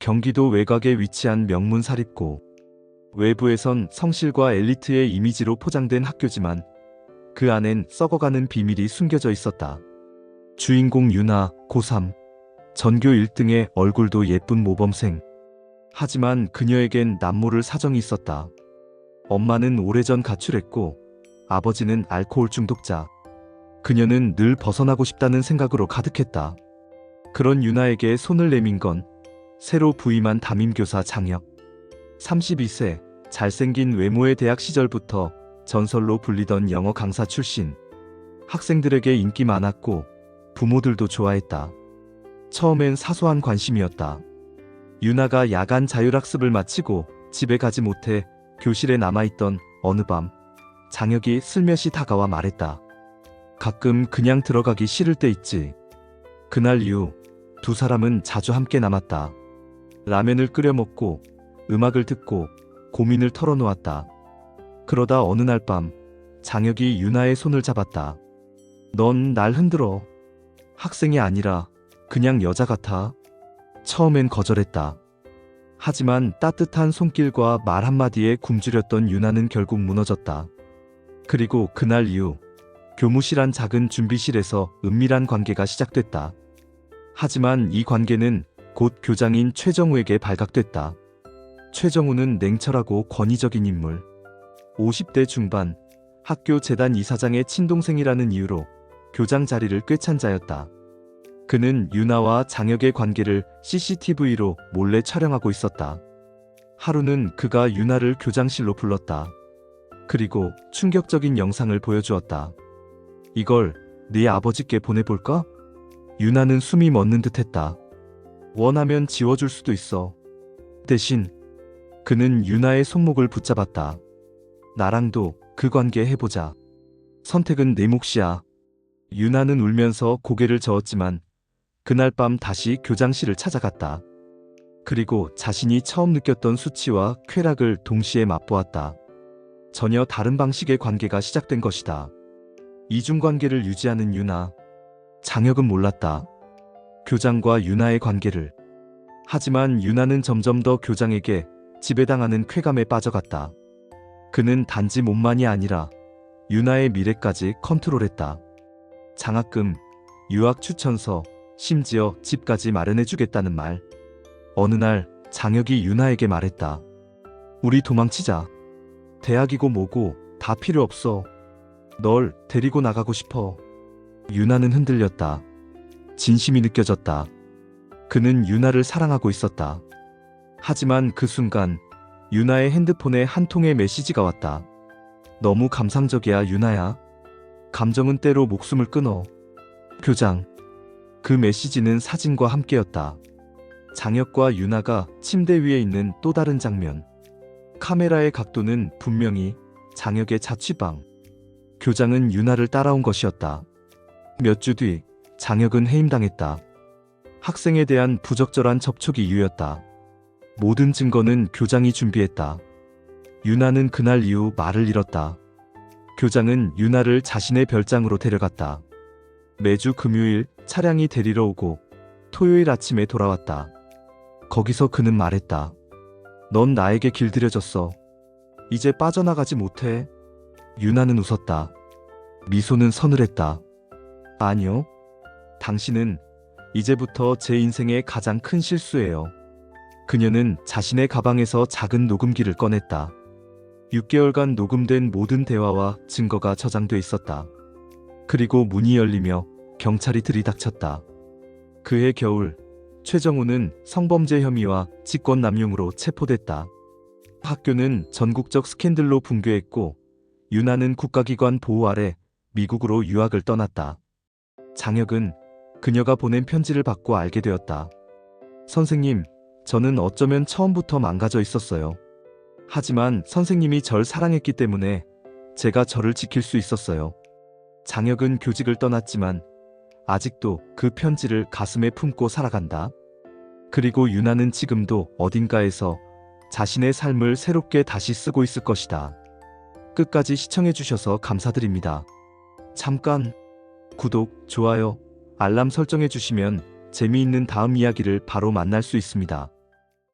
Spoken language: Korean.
경기도 외곽에 위치한 명문 사립고. 외부에선 성실과 엘리트의 이미지로 포장된 학교지만 그 안엔 썩어가는 비밀이 숨겨져 있었다. 주인공 유나, 고3. 전교 1등의 얼굴도 예쁜 모범생. 하지만 그녀에겐 남모를 사정이 있었다. 엄마는 오래전 가출했고 아버지는 알코올 중독자. 그녀는 늘 벗어나고 싶다는 생각으로 가득했다. 그런 유나에게 손을 내민 건 새로 부임한 담임교사 장혁. 32세, 잘생긴 외모의 대학 시절부터 전설로 불리던 영어 강사 출신. 학생들에게 인기 많았고 부모들도 좋아했다. 처음엔 사소한 관심이었다. 유나가 야간 자율학습을 마치고 집에 가지 못해 교실에 남아있던 어느 밤, 장혁이 슬며시 다가와 말했다. 가끔 그냥 들어가기 싫을 때 있지. 그날 이후 두 사람은 자주 함께 남았다. 라면을 끓여 먹고 음악을 듣고 고민을 털어놓았다. 그러다 어느 날 밤 장혁이 유나의 손을 잡았다. 넌 날 흔들어. 학생이 아니라 그냥 여자 같아. 처음엔 거절했다. 하지만 따뜻한 손길과 말 한마디에 굶주렸던 유나는 결국 무너졌다. 그리고 그날 이후 교무실 한 작은 준비실에서 은밀한 관계가 시작됐다. 하지만 이 관계는 곧 교장인 최정우에게 발각됐다. 최정우는 냉철하고 권위적인 인물. 50대 중반, 학교 재단 이사장의 친동생이라는 이유로 교장 자리를 꿰찬 자였다. 그는 유나와 장혁의 관계를 CCTV로 몰래 촬영하고 있었다. 하루는 그가 유나를 교장실로 불렀다. 그리고 충격적인 영상을 보여주었다. 이걸 네 아버지께 보내볼까? 유나는 숨이 멎는 듯 했다. 원하면 지워줄 수도 있어. 대신 그는 유나의 손목을 붙잡았다. 나랑도 그 관계 해보자. 선택은 내 몫이야. 유나는 울면서 고개를 저었지만 그날 밤 다시 교장실을 찾아갔다. 그리고 자신이 처음 느꼈던 수치와 쾌락을 동시에 맛보았다. 전혀 다른 방식의 관계가 시작된 것이다. 이중관계를 유지하는 유나. 장혁은 몰랐다. 교장과 유나의 관계를. 하지만 유나는 점점 더 교장에게 지배당하는 쾌감에 빠져갔다. 그는 단지 몸만이 아니라 유나의 미래까지 컨트롤했다. 장학금, 유학 추천서, 심지어 집까지 마련해주겠다는 말. 어느 날 장혁이 유나에게 말했다. 우리 도망치자. 대학이고 뭐고 다 필요 없어. 널 데리고 나가고 싶어. 유나는 흔들렸다. 진심이 느껴졌다. 그는 유나를 사랑하고 있었다. 하지만 그 순간 유나의 핸드폰에 한 통의 메시지가 왔다. 너무 감상적이야, 유나야. 감정은 때로 목숨을 끊어. 교장. 그 메시지는 사진과 함께였다. 장혁과 유나가 침대 위에 있는 또 다른 장면. 카메라의 각도는 분명히 장혁의 자취방. 교장은 유나를 따라온 것이었다. 몇 주 뒤, 장혁은 해임당했다. 학생에 대한 부적절한 접촉이 이유였다. 모든 증거는 교장이 준비했다. 유나는 그날 이후 말을 잃었다. 교장은 유나를 자신의 별장으로 데려갔다. 매주 금요일 차량이 데리러 오고 토요일 아침에 돌아왔다. 거기서 그는 말했다. 넌 나에게 길들여졌어. 이제 빠져나가지 못해. 유나는 웃었다. 미소는 서늘했다. 아니요. 당신은 이제부터 제 인생의 가장 큰 실수예요. 그녀는 자신의 가방에서 작은 녹음기를 꺼냈다. 6개월간 녹음된 모든 대화와 증거가 저장돼 있었다. 그리고 문이 열리며 경찰이 들이닥쳤다. 그해 겨울, 최정우는 성범죄 혐의와 직권남용으로 체포됐다. 학교는 전국적 스캔들로 붕괴했고, 유나는 국가기관 보호 아래 미국으로 유학을 떠났다. 장혁은 그녀가 보낸 편지를 받고 알게 되었다. 선생님, 저는 어쩌면 처음부터 망가져 있었어요. 하지만 선생님이 절 사랑했기 때문에 제가 저를 지킬 수 있었어요. 장혁은 교직을 떠났지만 아직도 그 편지를 가슴에 품고 살아간다. 그리고 유나는 지금도 어딘가에서 자신의 삶을 새롭게 다시 쓰고 있을 것이다. 끝까지 시청해주셔서 감사드립니다. 잠깐 구독, 좋아요, 알람 설정해 주시면 재미있는 다음 이야기를 바로 만날 수 있습니다.